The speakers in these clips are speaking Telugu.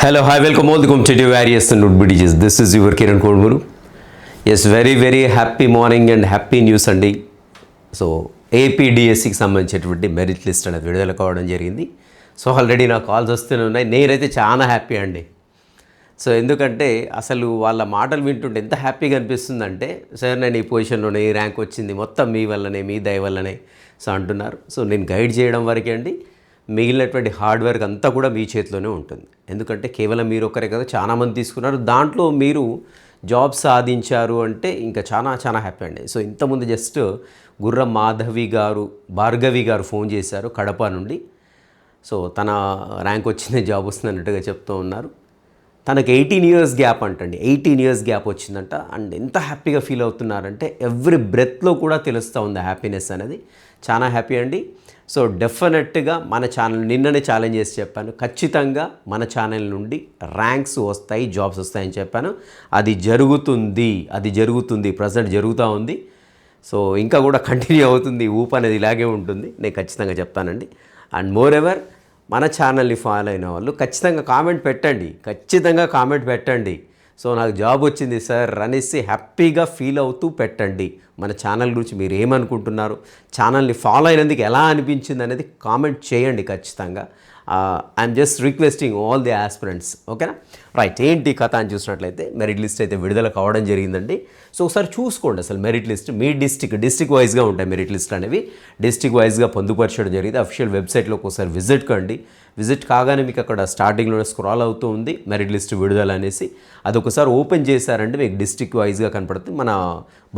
Hello, hi, welcome all. The competitive various and notebuddies. This is your Kiran Kodmuru. Yes very very happy morning and happy news అండి సో ఏపీడిఎస్సికి సంబంధించినటువంటి మెరిట్ లిస్ట్ అనేది విడుదల కావడం జరిగింది. సో ఆల్రెడీ నా కాల్స్ వస్తూనే ఉన్నాయి. నేనైతే చాలా హ్యాపీ అండి. సో ఎందుకంటే అసలు వాళ్ళ మాటలు వింటుంటే ఎంత హ్యాపీగా అనిపిస్తుందంటే సార్ నేను ఈ పొజిషన్లోనే ఈ ర్యాంక్ వచ్చింది. మొత్తం మీ వల్లనే మీ దయ వల్లనే. సో అంటున్నారు. సో నేను గైడ్ చేయడం వరకే అండి. మిగిలినటువంటి హార్డ్ వర్క్ అంతా కూడా మీ చేతిలోనే ఉంటుంది. ఎందుకంటే కేవలం మీరు ఒకరే కదా చాలామంది తీసుకున్నారు. దాంట్లో మీరు జాబ్ సాధించారు అంటే ఇంకా చాలా చాలా హ్యాపీ అండి. సో ఇంతకుముందు జస్ట్ గుర్రం మాధవి గారు భార్గవి గారు ఫోన్ చేశారు కడప నుండి. సో తన ర్యాంక్ వచ్చింది జాబ్ వస్తుంది అన్నట్టుగా చెప్తూ ఉన్నారు. తనకు ఎయిటీన్ ఇయర్స్ గ్యాప్ అంటండి. ఎయిటీన్ ఇయర్స్ గ్యాప్ వచ్చిందంట. అండ్ ఎంత హ్యాపీగా ఫీల్ అవుతున్నారంటే ఎవ్రీ బ్రెత్లో కూడా తెలుస్తూ ఉంది హ్యాపీనెస్ అనేది. చాలా హ్యాపీ అండి. సో డెఫినెట్గా మన ఛానల్ నిన్ననే ఛాలెంజ్ చేసి చెప్పాను. ఖచ్చితంగా మన ఛానల్ నుండి ర్యాంక్స్ వస్తాయి జాబ్స్ వస్తాయని చెప్పాను. అది జరుగుతుంది అది జరుగుతుంది ప్రజెంట్ జరుగుతూ ఉంది. సో ఇంకా కూడా కంటిన్యూ అవుతుంది ఊపు అనేది ఇలాగే ఉంటుంది. నేను ఖచ్చితంగా చెప్తానండి. అండ్ మోర్ ఎవర్ మన ఛానల్ని ఫాలో అయిన వాళ్ళు ఖచ్చితంగా కామెంట్ పెట్టండి. ఖచ్చితంగా కామెంట్ పెట్టండి. సో నాకు జాబ్ వచ్చింది సార్ అనేసి హ్యాపీగా ఫీల్ అవుతూ పెట్టండి. మన ఛానల్ గురించి మీరు ఏమనుకుంటున్నారు? ఛానల్ని ఫాలో అయినందుకు ఎలా అనిపించింది అనేది కామెంట్ చేయండి ఖచ్చితంగా. I'm just requesting all the aspirants ఓకేనా? రైట్ ఏంటి కథ అని చూసినట్లయితే మెరిట్ లిస్ట్ అయితే విడుదల కావడం జరిగిందండి. సో ఒకసారి చూసుకోండి అసలు మెరిట్ లిస్ట్ మీ డిస్టిక్ డిస్టిక్ వైజ్గా ఉంటాయి మెరిట్ లిస్ట్ అనేవి. డిస్టిక్ వైజ్గా పొందుపరచడం జరిగింది. అఫీషియల్ వెబ్సైట్లోకి ఒకసారి విజిట్ కండి. విజిట్ కాగానే మీకు అక్కడ స్టార్టింగ్లోనే స్క్రాల్ అవుతూ ఉంది. మెరిట్ లిస్ట్ విడుదల అనేసి. అది ఒకసారి ఓపెన్ చేశారంటే మీకు డిస్టిక్ వైజ్గా కనపడుతుంది. మన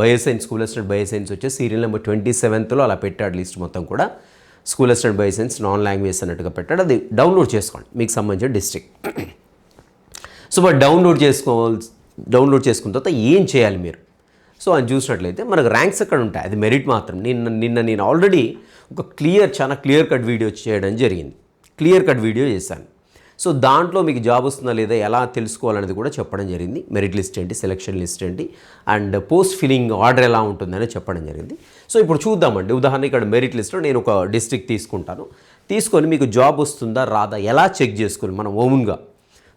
బయోసైన్స్ స్కూల్ అసిస్టెంట్ బయోసైన్స్ వచ్చే సీరియల్ నెంబర్ ట్వంటీ సెవెంత్లో అలా పెట్టాడు లిస్ట్ మొత్తం కూడా. School assistant bioscience non language అన్నట్టుగా పెట్టాడు. అది డౌన్లోడ్ చేసుకోండి. మీకు సంబంధించిన డిస్ట్రిక్ట్ సో మరి డౌన్లోడ్ చేసుకోవాలి డౌన్లోడ్ చేసుకున్న తర్వాత ఏం చేయాలి మీరు? సో అని చూసినట్లయితే మనకు ర్యాంక్స్ అక్కడ ఉంటాయి. అది మెరిట్ మాత్రం. నిన్న నిన్న నేను ఆల్రెడీ ఒక క్లియర్ చాలా క్లియర్ కట్ వీడియో చేయడం జరిగింది. క్లియర్ కట్ వీడియో చేశాను. సో దాంట్లో మీకు జాబ్ వస్తుందా లేదా ఎలా తెలుసుకోవాలనేది కూడా చెప్పడం జరిగింది. మెరిట్ లిస్ట్ ఏంటి సెలక్షన్ లిస్ట్ ఏంటి అండ్ పోస్ట్ ఫిల్లింగ్ ఆర్డర్ ఎలా ఉంటుందని చెప్పడం జరిగింది. సో ఇప్పుడు చూద్దామండి. ఉదాహరణ ఇక్కడ మెరిట్ లిస్ట్లో నేను ఒక డిస్ట్రిక్ట్ తీసుకుంటాను. తీసుకొని మీకు జాబ్ వస్తుందా రాదా ఎలా చెక్ చేసుకోవాలి మనం ఓన్గా?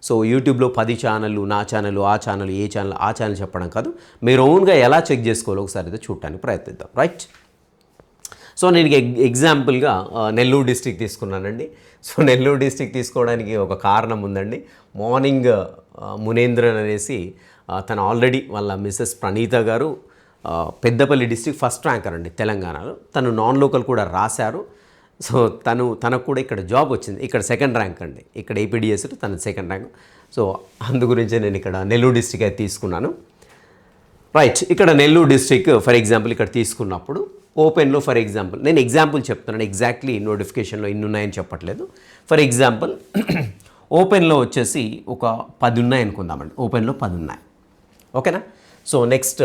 సో యూట్యూబ్లో పది ఛానళ్ళు నా ఛానల్ ఆ ఛానల్ ఏ ఛానల్ ఆ ఛానల్ చెప్పడం కాదు. మీరు ఓన్గా ఎలా చెక్ చేసుకోవాలో ఒకసారి అయితే చూడటానికి ప్రయత్నిద్దాం. రైట్ సో నేను ఎగ్జాంపుల్గా నెల్లూరు డిస్టిక్ తీసుకున్నానండి. సో నెల్లూరు డిస్టిక్ తీసుకోవడానికి ఒక కారణం ఉందండి. మార్నింగ్ మునేంద్రన్ అనేసి తను ఆల్రెడీ వాళ్ళ మిస్సెస్ ప్రణీత గారు పెద్దపల్లి డిస్టిక్ ఫస్ట్ ర్యాంకర్ అండి తెలంగాణలో. తను నాన్ లోకల్ కూడా రాశారు. సో తను తనకు కూడా ఇక్కడ జాబ్ వచ్చింది. ఇక్కడ సెకండ్ ర్యాంక్ అండి. ఇక్కడ ఏపీడిఎస్లో తన సెకండ్ ర్యాంక్. సో అందు గురించే నేను ఇక్కడ నెల్లూరు డిస్టిక్ అయితే తీసుకున్నాను. రైట్ ఇక్కడ నెల్లూరు డిస్ట్రిక్ట్ ఫర్ ఎగ్జాంపుల్ ఇక్కడ తీసుకున్నప్పుడు ఓపెన్లో ఫర్ ఎగ్జాంపుల్ నేను ఎగ్జాంపుల్ చెప్తున్నాను ఎగ్జాక్ట్లీ నోటిఫికేషన్లో ఇన్ని ఉన్నాయని చెప్పట్లేదు. ఫర్ ఎగ్జాంపుల్ ఓపెన్లో వచ్చేసి ఒక పది ఉన్నాయి అనుకుందామండి ఓపెన్లో పది ఉన్నాయి. ఓకేనా? సో నెక్స్ట్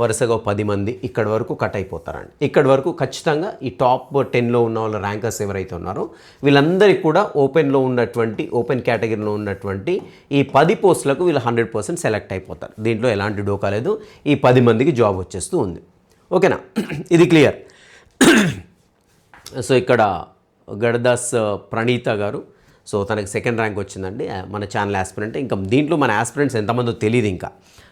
వరుసగా పది మంది ఇక్కడ వరకు కట్ అయిపోతారండి. ఇక్కడ వరకు ఖచ్చితంగా ఈ టాప్ టెన్లో ఉన్న వాళ్ళ ర్యాంకర్స్ ఎవరైతే ఉన్నారో వీళ్ళందరికీ కూడా ఓపెన్లో ఉన్నటువంటి ఓపెన్ కేటగిరీలో ఉన్నటువంటి ఈ పది పోస్టులకు వీళ్ళు హండ్రెడ్ పర్సెంట్ సెలెక్ట్ అయిపోతారు. దీంట్లో ఎలాంటి డోకా లేదు. ఈ పది మందికి జాబ్ వచ్చేస్తూ ఉంది. ఓకేనా? ఇది క్లియర్. సో ఇక్కడ గడదాస్ ప్రణీత గారు సో తనకి సెకండ్ ర్యాంక్ వచ్చిందండి. మన ఛానల్ ఆస్పిరెంట్ ఇంకా దీంట్లో మన ఆస్పిరెంట్స్ ఎంతమందో తెలియదు ఇంకా.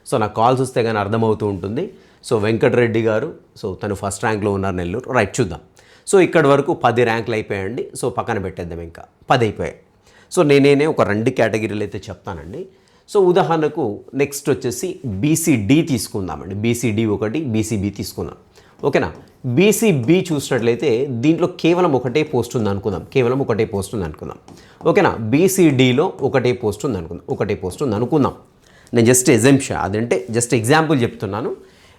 సో నాకు కాల్స్ వస్తే కానీ అర్థమవుతూ ఉంటుంది. సో వెంకటరెడ్డి గారు సో తను ఫస్ట్ ర్యాంక్లో ఉన్నారు నెల్లూరు. రైట్ చూద్దాం. సో ఇక్కడ వరకు పది ర్యాంకులు అయిపోయాయండి. సో పక్కన పెట్టేద్దాం ఇంకా. పది అయిపోయాయి. సో నేనేనే ఒక రెండు కేటగిరీలు అయితే చెప్తానండి. సో ఉదాహరణకు నెక్స్ట్ వచ్చేసి బీసీడీ తీసుకుందామండి. బీసీడీ ఒకటి బీసీబీ తీసుకుందాం ఓకేనా? బీసీబీ చూసినట్లయితే దీంట్లో కేవలం ఒకటే పోస్ట్ ఉంది అనుకుందాం కేవలం ఒకటే పోస్ట్ ఉంది అనుకుందాం ఓకేనా బీసీడీలో ఒకటే పోస్ట్ ఉంది అనుకుందాం ఒకటే పోస్ట్ ఉంది అనుకుందాం నేను జస్ట్ ఎజెంప్షన్ అదంటే జస్ట్ ఎగ్జాంపుల్ చెప్తున్నాను.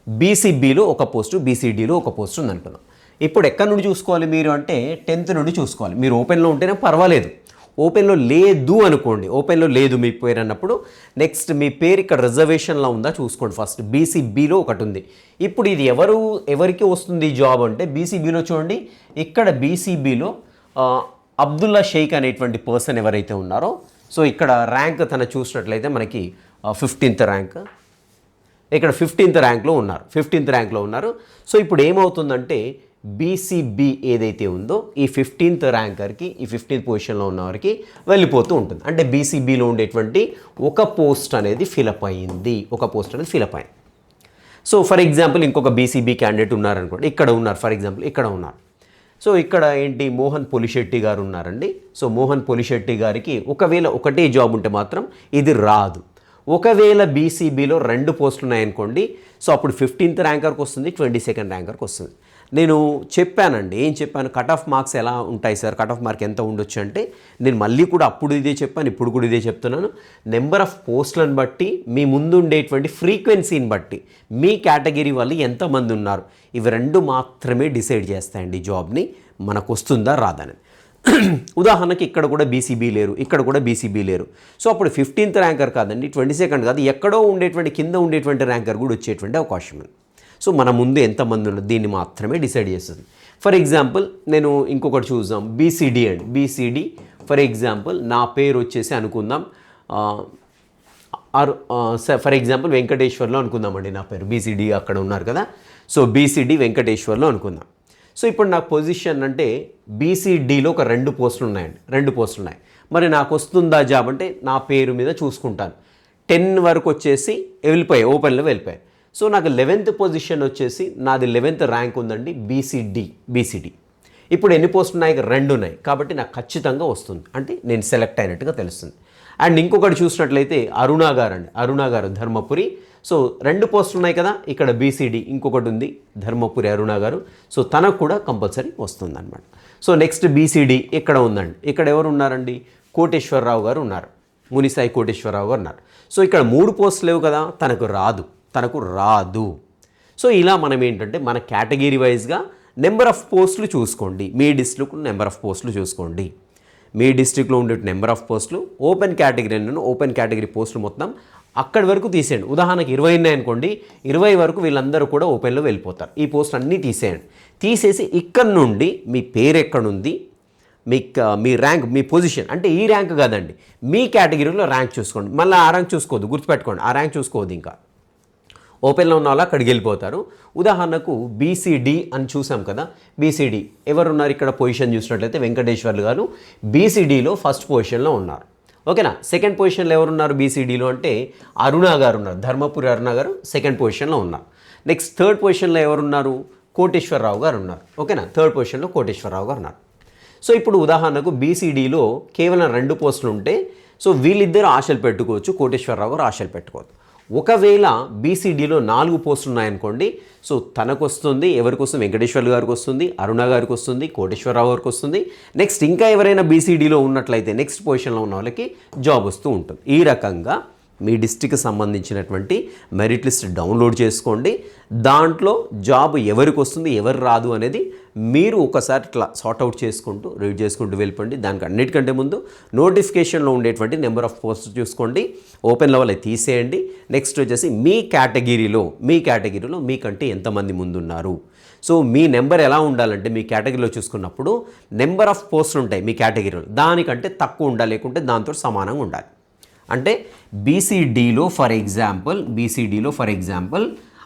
బీసీబీలో ఒక పోస్టు బీసీడీలో ఒక పోస్ట్ ఉంది అనుకుందాం ఇప్పుడు ఎక్కడి నుండి చూసుకోవాలి మీరు అంటే టెన్త్ నుండి చూసుకోవాలి. మీరు ఓపెన్లో ఉంటేనే పర్వాలేదు. ఓపెన్లో లేదు అనుకోండి. ఓపెన్లో లేదు మీ పేరు అన్నప్పుడు నెక్స్ట్ మీ పేరు ఇక్కడ రిజర్వేషన్లో ఉందా చూసుకోండి ఫస్ట్. బీసీబీలో ఒకటి ఉంది ఇప్పుడు ఇది ఎవరు ఎవరికి వస్తుంది జాబ్ అంటే బీసీబీలో చూడండి. ఇక్కడ బీసీబీలో అబ్దుల్లా షేక్ అనేటువంటి పర్సన్ ఎవరైతే ఉన్నారో సో ఇక్కడ ర్యాంక్ తన చూసినట్లయితే మనకి ఫిఫ్టీన్త్ ర్యాంక్. ఇక్కడ ఫిఫ్టీన్త్ ర్యాంక్లో ఉన్నారు. ఫిఫ్టీన్త్ ర్యాంక్లో ఉన్నారు. సో ఇప్పుడు ఏమవుతుందంటే బీసీబీ ఏదైతే ఉందో ఈ ఫిఫ్టీన్త్ ర్యాంకర్కి ఈ ఫిఫ్టీన్త్ పొజిషన్లో ఉన్నవారికి వెళ్ళిపోతూ ఉంటుంది. అంటే బీసీబీలో ఉండేటువంటి ఒక పోస్ట్ అనేది ఫిలప్ అయ్యింది. ఒక పోస్ట్ అనేది ఫిలప్ అయింది సో ఫర్ ఎగ్జాంపుల్ ఇంకొక బీసీబీ క్యాండిడేట్ ఉన్నారనుకోండి. ఇక్కడ ఉన్నారు ఫర్ ఎగ్జాంపుల్ ఇక్కడ ఉన్నారు. సో ఇక్కడ ఏంటి? మోహన్ పొలిశెట్టి గారు ఉన్నారండి. సో మోహన్ పొలిశెట్టి గారికి ఒకవేళ ఒకటే జాబ్ ఉంటే మాత్రం ఇది రాదు. ఒకవేళ బీసీబీలో రెండు పోస్టులు ఉన్నాయనుకోండి సో అప్పుడు ఫిఫ్టీన్త్ ర్యాంకర్కి వస్తుంది ట్వంటీ సెకండ్ ర్యాంకర్కి వస్తుంది. నేను చెప్పానండి ఏం చెప్పాను? కట్ ఆఫ్ మార్క్స్ ఎలా ఉంటాయి సార్? కట్ ఆఫ్ మార్క్ ఎంత ఉండొచ్చు అంటే నేను మళ్ళీ కూడా అప్పుడు ఇదే చెప్పాను ఇప్పుడు కూడా ఇదే చెప్తున్నాను. నెంబర్ ఆఫ్ పోస్టులను బట్టి మీ ముందు ఉండేటువంటి ఫ్రీక్వెన్సీని బట్టి మీ కేటగిరీ వాళ్ళు ఎంతమంది ఉన్నారు? ఇవి రెండు మాత్రమే డిసైడ్ చేస్తాయండి జాబ్ని. మనకు వస్తుందా రాదని ఉదాహరణకి ఇక్కడ కూడా బీసీబీ లేరు ఇక్కడ కూడా బీసీబీ లేరు. సో అప్పుడు ఫిఫ్టీన్త్ ర్యాంకర్ కాదండి ట్వంటీ సెకండ్ కాదు ఎక్కడో ఉండేటువంటి కింద ఉండేటువంటి ర్యాంకర్ కూడా వచ్చేటువంటి అవకాశం ఉంది. సో మన ముందు ఎంతమంది ఉన్నారు? దీన్ని మాత్రమే డిసైడ్ చేస్తుంది. ఫర్ ఎగ్జాంపుల్ నేను ఇంకొకటి చూద్దాం. బీసీడీ అండి. బీసీడీ ఫర్ ఎగ్జాంపుల్ నా పేరు వచ్చేసి అనుకుందాం. ఆర్ ఫర్ ఎగ్జాంపుల్ వెంకటేశ్వర్లో అనుకుందామండి నా పేరు. బీసీడీ అక్కడ ఉన్నారు కదా. సో బీసీడీ వెంకటేశ్వర్లో అనుకుందాం. సో ఇప్పుడు నాకు పొజిషన్ అంటే బీసీడీలో ఒక రెండు పోస్టులు ఉన్నాయండి. రెండు పోస్టులు ఉన్నాయి. మరి నాకు వస్తుందా జాబ్ అంటే నా పేరు మీద చూసుకుంటాను. టెన్ వరకు వచ్చేసి వెళ్ళిపోయాయి. ఓపెన్లో వెళ్ళిపోయాయి. సో నాకు లెవెన్త్ పొజిషన్ వచ్చేసి నాది లెవెన్త్ ర్యాంక్ ఉందండి బీసీడీ బీసీడీ ఇప్పుడు ఎన్ని పోస్టులు ఉన్నాయి? రెండు ఉన్నాయి. కాబట్టి నాకు ఖచ్చితంగా వస్తుంది. అంటే నేను సెలెక్ట్ అయినట్టుగా తెలుస్తుంది. అండ్ ఇంకొకటి చూసినట్లయితే అరుణా గారు అండి. అరుణా గారు ధర్మపురి. సో రెండు పోస్టులు ఉన్నాయి కదా ఇక్కడ బీసీడీ ఇంకొకటి ఉంది ధర్మపురి అరుణ గారు. సో తనకు కూడా కంపల్సరీ వస్తుంది అనమాట సో నెక్స్ట్ బీసీడీ ఇక్కడ ఉందండి? ఇక్కడ ఎవరు ఉన్నారండి? కోటేశ్వరరావు గారు ఉన్నారు. మునిసాయి కోటేశ్వరరావు గారు ఉన్నారు. సో ఇక్కడ మూడు పోస్టులు లేవు కదా తనకు రాదు. తనకు రాదు. సో ఇలా మనం ఏంటంటే మన కేటగిరీ వైజ్గా నెంబర్ ఆఫ్ పోస్టులు చూసుకోండి. మీ డిస్ట్రిక్ట్ నెంబర్ ఆఫ్ పోస్టులు చూసుకోండి. మీ డిస్ట్రిక్ట్లో ఉండే నెంబర్ ఆఫ్ పోస్టులు ఓపెన్ కేటగిరీలను ఓపెన్ కేటగిరీ పోస్టులు మొత్తం అక్కడి వరకు తీసేయండి. ఉదాహరణకి ఇరవై ఉన్నాయి అనుకోండి ఇరవై వరకు వీళ్ళందరూ కూడా ఓపెన్లో వెళ్ళిపోతారు. ఈ పోస్టులు అన్నీ తీసేయండి. తీసేసి ఇక్కడ నుండి మీ పేరు ఎక్కడుంది మీ మీ ర్యాంక్ మీ పొజిషన్ అంటే ఈ ర్యాంక్ కాదండి మీ కేటగిరీలో ర్యాంక్ చూసుకోండి. మళ్ళీ ఆ ర్యాంక్ చూసుకోవద్దు గుర్తుపెట్టుకోండి ఆ ర్యాంక్ చూసుకోవద్దు ఇంకా. ఓపెన్లో ఉన్న వాళ్ళు అక్కడికి వెళ్ళిపోతారు. ఉదాహరణకు బీసీడీ అని చూసాం కదా బీసీడీ. ఎవరున్నారు ఇక్కడ పొజిషన్ చూసినట్లయితే వెంకటేశ్వర్లు గారు బీసీడీలో ఫస్ట్ పొజిషన్లో ఉన్నారు. ఓకేనా? సెకండ్ పొజిషన్లో ఎవరున్నారు బీసీడీలో అంటే అరుణ గారు ఉన్నారు ధర్మపురి అరుణ గారు సెకండ్ పొజిషన్లో ఉన్నారు. నెక్స్ట్ థర్డ్ పొజిషన్లో ఎవరున్నారు? కోటేశ్వరరావు గారు ఉన్నారు. ఓకేనా? థర్డ్ పొజిషన్లో కోటేశ్వరరావు గారు ఉన్నారు. సో ఇప్పుడు ఉదాహరణకు బీసీడీలో కేవలం రెండు పోస్టులు ఉంటే సో వీళ్ళిద్దరు ఆశలు పెట్టుకోవచ్చు కోటేశ్వరరావు గారు ఆశలు పెట్టుకోవచ్చు ఒకవేళ బీసీడీలో నాలుగు పోస్టులు ఉన్నాయనుకోండి సో తనకు వస్తుంది ఎవరికి వస్తుంది వెంకటేశ్వర్లు గారికి వస్తుంది అరుణ గారికి వస్తుంది కోటేశ్వరరావు గారికి వస్తుంది నెక్స్ట్ ఇంకా ఎవరైనా బీసీడీలో ఉన్నట్లయితే నెక్స్ట్ పొజిషన్లో ఉన్న వాళ్ళకి జాబ్ వస్తూ ఉంటుంది. ఈ రకంగా మీ డిస్టిక్కి సంబంధించినటువంటి మెరిట్ లిస్ట్ డౌన్లోడ్ చేసుకోండి. దాంట్లో జాబ్ ఎవరికి వస్తుంది ఎవరు రాదు అనేది మీరు ఒకసారి ఇట్లా సార్ట్అవుట్ చేసుకుంటూ రీడ్ చేసుకుంటూ వెళ్ళిపోండి. దానికి అన్నిటికంటే ముందు నోటిఫికేషన్లో ఉండేటువంటి నెంబర్ ఆఫ్ పోస్ట్ చూసుకోండి. ఓపెన్ లెవెల్ తీసేయండి. నెక్స్ట్ వచ్చేసి మీ కేటగిరీలో మీ కేటగిరీలో మీకంటే ఎంతమంది ముందున్నారు. సో మీ నెంబర్ ఎలా ఉండాలంటే మీ కేటగిరీలో చూసుకున్నప్పుడు నెంబర్ ఆఫ్ పోస్టులు ఉంటాయి మీ కేటగిరీలో దానికంటే తక్కువ ఉండాలి లేకుంటే దాంతో సమానంగా ఉండాలి. అంటే బీసీడీలో ఫర్ ఎగ్జాంపుల్ బీసీడీలో ఫర్ ఎగ్జాంపుల్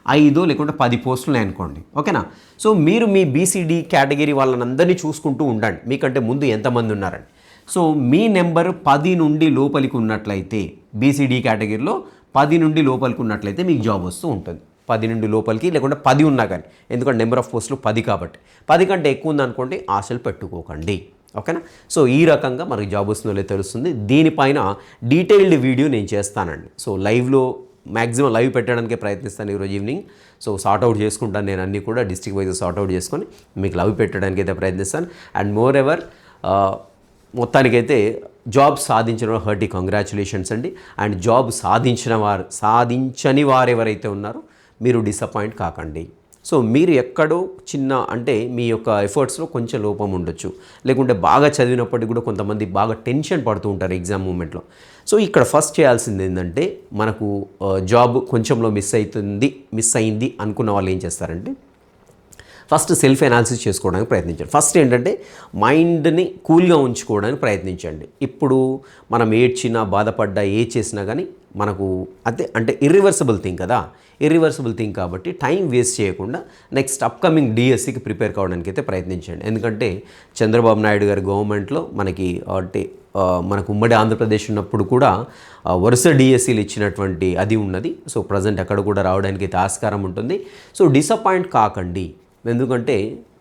ఐదు లేకుంటే పది పోస్టులు అనుకోండి ఓకేనా? సో మీరు మీ బీసీడీ కేటగిరీ వాళ్ళనందరినీ చూసుకుంటూ ఉండండి. మీకంటే ముందు ఎంతమంది ఉన్నారండి? సో మీ నెంబర్ పది నుండి లోపలికి ఉన్నట్లయితే బీసీడీ కేటగిరీలో పది నుండి లోపలికి ఉన్నట్లయితే మీకు జాబ్ వస్తూ ఉంటుంది. పది నుండి లోపలికి లేకుంటే పది ఉన్నా కానీ. ఎందుకంటే నెంబర్ ఆఫ్ పోస్టులు పది కాబట్టి. పది కంటే ఎక్కువ ఉందనుకోండి ఆశలు పెట్టుకోకండి. ఓకేనా? సో ఈ రకంగా మనకి జాబ్ వస్తుందో లేదో తెలుస్తుంది. దీనిపైన డీటెయిల్డ్ వీడియో నేను చేస్తానండి. సో లైవ్లో మ్యాక్సిమం లైవ్ పెట్టడానికే ప్రయత్నిస్తాను ఈరోజు ఈవినింగ్. సో సార్ట్అవుట్ చేసుకుంటాను నేను అన్నీ కూడా డిస్ట్రిక్ట్ వైజ్ సార్ట్అవుట్ చేసుకొని మీకు లైవ్ పెట్టడానికి అయితే ప్రయత్నిస్తాను. అండ్ మోర్ ఎవర్ మొత్తానికైతే జాబ్ సాధించిన హర్టీ కంగ్రాచులేషన్స్ అండి. అండ్ జాబ్ సాధించిన వారు సాధించని వారు ఎవరైతే ఉన్నారో మీరు డిసప్పాయింట్ కాకండి. సో మీరు ఎక్కడో చిన్న అంటే మీ యొక్క ఎఫర్ట్స్లో కొంచెం లోపం ఉండొచ్చు. లేకుంటే బాగా చదివినప్పటికీ కూడా కొంతమంది బాగా టెన్షన్ పడుతూ ఉంటారు ఎగ్జామ్ మూమెంట్లో. సో ఇక్కడ ఫస్ట్ చేయాల్సింది ఏంటంటే మనకు జాబ్ కొంచెంలో మిస్ అవుతుంది మిస్ అయింది అనుకున్న వాళ్ళు ఏం చేస్తారంటే ఫస్ట్ సెల్ఫ్ అనాలిసిస్ చేసుకోవడానికి ప్రయత్నించండి. ఫస్ట్ ఏంటంటే మైండ్ని కూల్గా ఉంచుకోవడానికి ప్రయత్నించండి. ఇప్పుడు మనం ఏడ్చినా బాధపడ్డా ఏ చేసినా కానీ మనకు అదే అంటే ఇర్రివర్సిబుల్ థింగ్ కదా. ఇర్రివర్సిబుల్ థింగ్ కాబట్టి టైం వేస్ట్ చేయకుండా నెక్స్ట్ అప్కమింగ్ డిఎస్సికి ప్రిపేర్ కావడానికి అయితే ప్రయత్నించండి. ఎందుకంటే చంద్రబాబు నాయుడు గారి గవర్నమెంట్లో మనకి అంటే మనకు ఉమ్మడి ఆంధ్రప్రదేశ్ ఉన్నప్పుడు కూడా వరుస డిఎస్సీలు ఇచ్చినటువంటి అది ఉన్నది. సో ప్రజెంట్ అక్కడ కూడా రావడానికి అయితే ఆస్కారం ఉంటుంది. సో డిసప్పాయింట్ కాకండి. ఎందుకంటే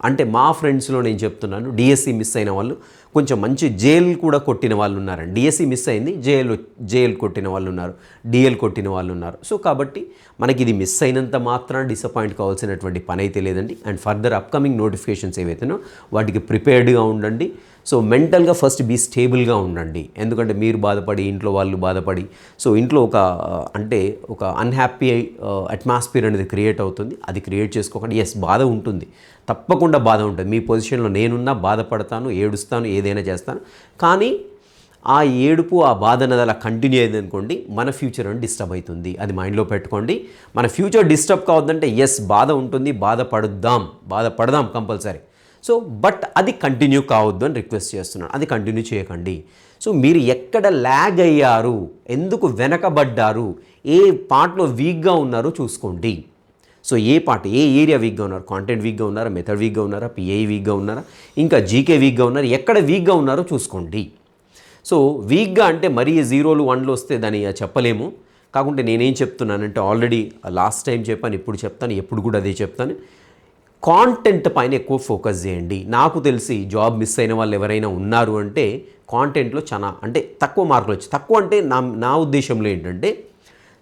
అంటే మా ఫ్రెండ్స్లో నేను చెప్తున్నాను డిఎస్సి మిస్ అయిన వాళ్ళు కొంచెం మంచి జైలు కూడా కొట్టిన వాళ్ళు ఉన్నారండి. డిఎస్సి మిస్ అయింది జైలు జైలు కొట్టిన వాళ్ళు ఉన్నారు డిఎల్ కొట్టిన వాళ్ళు ఉన్నారు. సో కాబట్టి మనకి ఇది మిస్ అయినంత మాత్రం డిసప్పాయింట్ కావాల్సినటువంటి పని అయితే లేదండి. అండ్ ఫర్దర్ అప్కమింగ్ నోటిఫికేషన్స్ ఏవైతేనో వాటికి ప్రిపేర్డ్గా ఉండండి. సో మెంటల్గా ఫస్ట్ బీ స్టేబుల్గా ఉండండి. ఎందుకంటే మీరు బాధపడి ఇంట్లో వాళ్ళు బాధపడి సో ఇంట్లో ఒక అంటే ఒక అన్హ్యాపీ అట్మాస్ఫియర్ అనేది క్రియేట్ అవుతుంది. అది క్రియేట్ చేసుకోకుండా. ఎస్ బాధ ఉంటుంది. తప్పకుండా బాధ ఉంటుంది. మీ పొజిషన్లో నేనున్నా బాధపడతాను ఏడుస్తాను ఏదైనా చేస్తాను. కానీ ఆ ఏడుపు ఆ బాధ అనేది అలా కంటిన్యూ అయింది అనుకోండి మన ఫ్యూచర్ అని డిస్టర్బ్ అవుతుంది. అది మైండ్లో పెట్టుకోండి. మన ఫ్యూచర్ డిస్టర్బ్ కావద్దంటే ఎస్ బాధ ఉంటుంది బాధపడుద్దాం. బాధపడదాం కంపల్సరీ. సో బట్ అది కంటిన్యూ కావద్దు అని రిక్వెస్ట్ చేస్తున్నాను. అది కంటిన్యూ చేయకండి. సో మీరు ఎక్కడ ల్యాగ్ అయ్యారు ఎందుకు వెనకబడ్డారు ఏ పార్ట్లో వీక్గా ఉన్నారో చూసుకోండి. సో ఏ పార్ట్ ఏ ఏరియా వీక్గా ఉన్నారు? కాంటెంట్ వీక్గా ఉన్నారా? మెథడ్ వీక్గా ఉన్నారా? పిఐ వీక్గా ఉన్నారా? ఇంకా జీకే వీక్గా ఉన్నారా? ఎక్కడ వీక్గా ఉన్నారో చూసుకోండి. సో వీక్గా అంటే మరీ జీరోలు వన్లు వస్తే దాన్ని చెప్పలేము. కాకుంటే నేనేం చెప్తున్నానంటే ఆల్రెడీ లాస్ట్ టైం చెప్పాను ఇప్పుడు చెప్తాను ఎప్పుడు కూడా అదే చెప్తాను. కాంటెంట్ పైన ఎక్కువ ఫోకస్ చేయండి. నాకు తెలిసి జాబ్ మిస్ అయిన వాళ్ళు ఎవరైనా ఉన్నారు అంటే కాంటెంట్లో చాలా అంటే తక్కువ మార్కులు వచ్చి తక్కువ అంటే నా నా ఉద్దేశంలో ఏంటంటే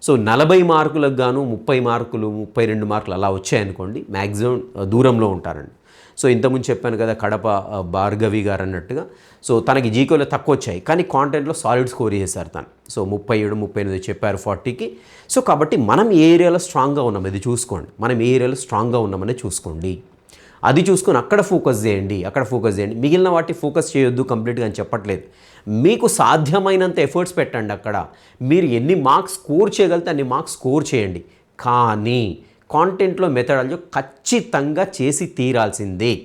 సో నలభై మార్కులకు గాను ముప్పై మార్కులు ముప్పై రెండు మార్కులు అలా వచ్చాయనుకోండి మ్యాక్సిమం దూరంలో ఉంటారండి. సో ఇంతకుముందు చెప్పాను కదా కడప భార్గవి గారు అన్నట్టుగా. సో తనకి జీకోలో తక్కువ వచ్చాయి. కానీ కాంటెంట్లో సాలిడ్ స్కోర్ చేశారు తను. సో ముప్పై ఏడు ముప్పై ఎనిమిది చెప్పారు ఫార్టీకి. సో కాబట్టి మనం ఏ ఏరియాలో స్ట్రాంగ్గా ఉన్నాం ఇది చూసుకోండి. మనం ఏ ఏరియాలో స్ట్రాంగ్గా ఉన్నామని చూసుకోండి. అది చూసుకొని అక్కడ ఫోకస్ చేయండి అక్కడ ఫోకస్ చేయండి. మిగిలిన వాటి ఫోకస్ చేయొద్దు కంప్లీట్గా అని చెప్పట్లేదు. మీకు సాధ్యమైనంత ఎఫర్ట్స్ పెట్టండి అక్కడ. మీరు ఎన్ని మార్క్స్ స్కోర్ చేయగలిగితే అన్ని మార్క్స్ స్కోర్ చేయండి. కానీ కాంటెంట్లో మెథడాలజీ ఖచ్చితంగా చేసి తీరాల్సిందే.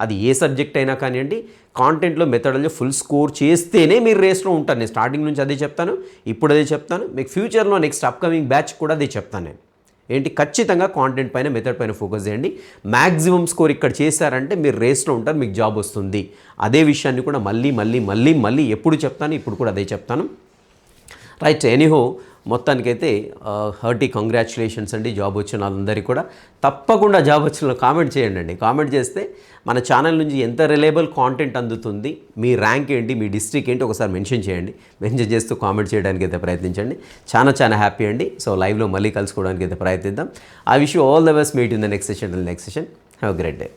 అది ఏ సబ్జెక్ట్ అయినా కానివ్వండి కాంటెంట్లో మెథడాలజీ ఫుల్ స్కోర్ చేస్తేనే మీరు రేస్లో ఉంటారు. నేను స్టార్టింగ్ నుంచి అదే చెప్తాను ఇప్పుడు అదే చెప్తాను మీకు ఫ్యూచర్లో నెక్స్ట్ అప్కమింగ్ బ్యాచ్ కూడా అదే చెప్తాను నేను. ఏంటి? ఖచ్చితంగా కాంటెంట్ పైన మెథడ్ పైన ఫోకస్ చేయండి. మ్యాక్సిమం స్కోర్ ఇక్కడ చేశారంటే మీరు రేస్లో ఉంటారు మీకు జాబ్ వస్తుంది. అదే విషయాన్ని కూడా మళ్ళీ మళ్ళీ మళ్ళీ మళ్ళీ ఎప్పుడు చెప్తాను ఇప్పుడు కూడా అదే చెప్తాను. రైట్ ఎనీహో మొత్తానికైతే హర్టీ కంగ్రాచులేషన్స్ అండి జాబ్ వచ్చిన వాళ్ళందరికీ కూడా. తప్పకుండా జాబ్ వచ్చిన కామెంట్ చేయండి అండి. కామెంట్ చేస్తే మన ఛానల్ నుంచి ఎంత రిలయబుల్ కాంటెంట్ అందుతుంది మీ ర్యాంక్ ఏంటి మీ డిస్ట్రిక్ట్ ఏంటి ఒకసారి మెన్షన్ చేయండి. మెన్షన్ చేస్తూ కామెంట్ చేయడానికి అయితే ప్రయత్నించండి. చాలా చాలా హ్యాపీ అండి. సో లైవ్లో మళ్ళీ కలుసుకోవడానికి అయితే ప్రయత్నిద్దాం. I wish all the best meet in the next session next session have great day